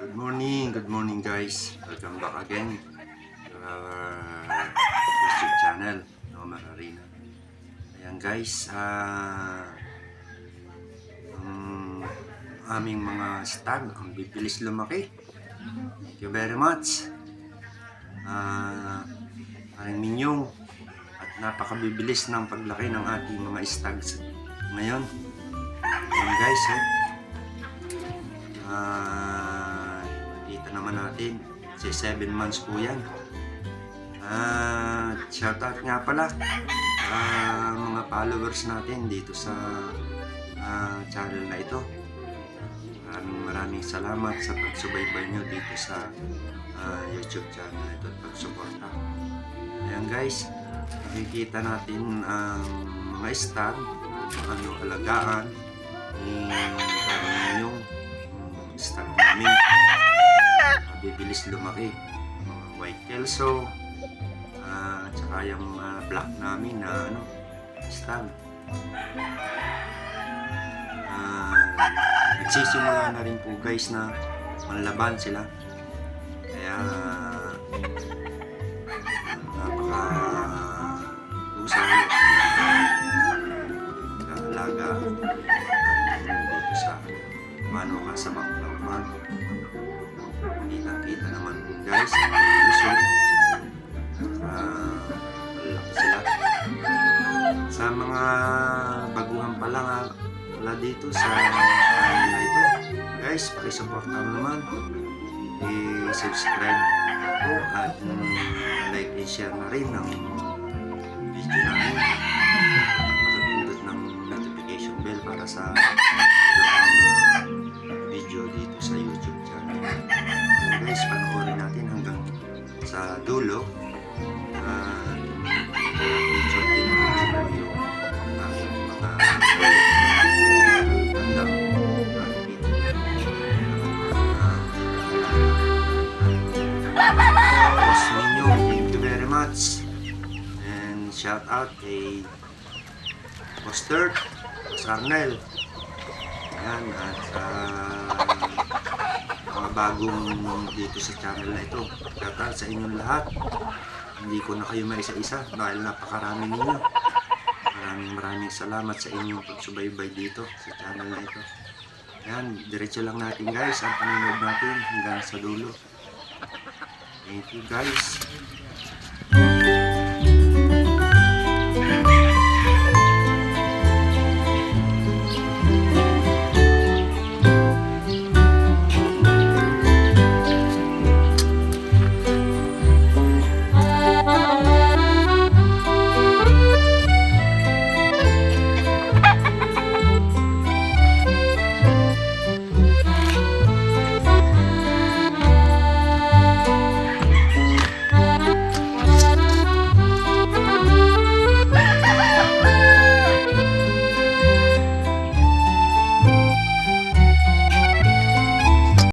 Good morning, good morning guys. Welcome back again to our YouTube channel, no Mararina. Ayan guys, ah ang aming mga stag, ang bibilis lumaki. Thank you very much. Ah, parang minyong at napakabibilis ng paglaki ng ating mga stags ngayon. Ayan guys, oh. Ah, nakita naman natin. Si 7 months po yan. Ah, shoutout nga pala. Ah, mga followers natin dito sa ah, channel na ito. Maraming maraming salamat sa pagsubaybay nyo dito sa ah, YouTube channel na ito at pagsuporta. Ayan guys, nakikita natin ang mga star, ano alagaan, Bibilis lumaki. Mga white kelso, ah, at saka yung mga black namin na ano, star. Ah, nagsisimula na rin po guys na manlaban sila. Kaya napaka usay kaalaga dito sa Manoka sa Banglaw Kita-kita naman guys ang lusog. Ah, malaki sila. Sa mga baguhan pa lang ah, wala dito sa channel na ito. Guys, pakisupport naman. I-subscribe po at like and share na rin ang video namin. Pakipindot ng notification bell para sa shout out kay Boss Dirt, Boss Arnel. Ayan, at sa mga bagong dito sa channel na ito. Shout out sa inyong lahat. Hindi ko na kayo maisa-isa dahil napakarami ninyo. Maraming maraming salamat sa inyong pagsubaybay dito sa channel na ito. Ayan, diretso lang natin guys ang panonood natin hanggang sa dulo. Thank you guys.